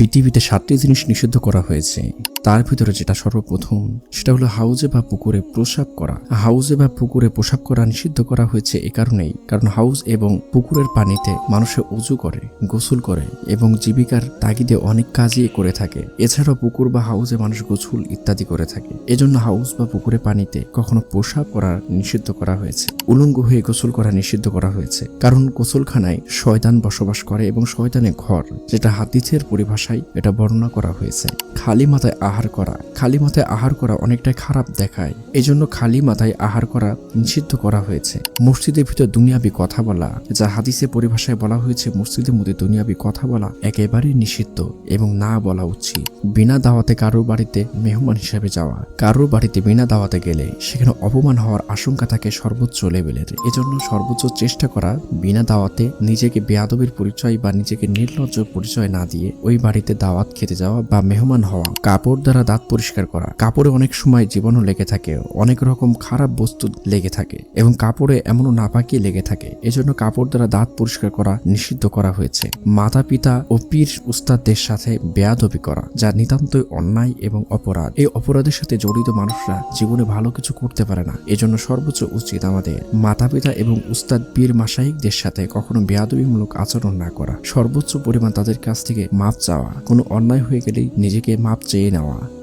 পৃথিবীতে সাতটি জিনিস নিষিদ্ধ করা হয়েছে। তার ভিতরে যেটা সর্বপ্রথম, সেটা হলো হাউজে বা পুকুরে প্রসাব করা। হাউজে বা পুকুরে প্রসাব করা নিষিদ্ধ করা হয়েছে এ কারণেই, কারণ হাউজ এবং পুকুরের পানিতে মানুষে উজু করে, গোসল করে এবং জীবিকার তাগিদে অনেক কাজই করে থাকে। এছাড়াও পুকুর বা হাউজে মানুষ গোসল ইত্যাদি করে থাকে। এজন্য হাউস বা পুকুরে পানিতে কখনো প্রসাব করা নিষিদ্ধ করা হয়েছে। উলঙ্গ হয়ে গোসল করা নিষিদ্ধ করা হয়েছে। কারণ গোসলখানায় শয়তান বসবাস করে এবং শয়তানের ঘর, যেটা হাদিসের পরিভাষায় এটা বর্ণনা করা হয়েছে। খালি মাথায় আহার করা। খালি মাথায় আহার করা অনেকটাই খারাপ দেখায়। এজন্য খালি মাথায় আহার করা নিষিদ্ধ করা হয়েছে। মসজিদের ভিতর দুনিয়াবি কথা বলা, যা হাদিসের পরিভাষায় বলা হয়েছে, মসজিদের মধ্যে দুনিয়াবি কথা বলা একেবারেই নিষিদ্ধ এবং না বলা উচিত। বিনা দাওয়াতে কারোর বাড়িতে মেহমান হিসেবে যাওয়া, কারোর বাড়িতে বিনা দাওয়াতে গেলে সেখানে অপমান হওয়ার আশঙ্কা থাকে সর্বোচ্চ লেভেলের। এজন্য সর্বোচ্চ চেষ্টা করা, বিনা দাওয়াতে নিজেকে বেয়াদবির পরিচয় বা নিজেকে নির্লজ্জ পরিচয় না দিয়ে ওই বাড়িতে দাওয়াত খেতে যাওয়া বা মেহমান হওয়া, কাপড় দ্বারা দাঁত পরিষ্কার করা। কাপড়ে অনেক সময় জীবাণু লেগে থাকে, অনেক রকম খারাপ বস্তু লেগে থাকে এবং কাপড়ে এমনও নাপাকি লেগে থাকে। এজন্য কাপড় দ্বারা দাঁত পরিষ্কার করা নিষিদ্ধ করা হয়েছে। মাতা পিতা ও পীর উস্তাদদের সাথে বেয়াদবি করা, যা নিতান্তই অন্যায় এবং অপরাধ। এই অপরাধের সাথে জড়িত মানুষরা জীবনে ভালো কিছু করতে পারে না। এজন্য সর্বোচ্চ উচিত আমাদের মাতা পিতা এবং উস্তাদ পীর মাসাইকদের সাথে কখনো বেয়াদবিমূলক আচরণ না করা। সর্বোচ্চ পরিমাণ তাদের কাছ থেকে মাপ চাওয়া। কোনো অন্যায় হয়ে গেলেই নিজেকে মাপ চেয়ে নেওয়া। Torah.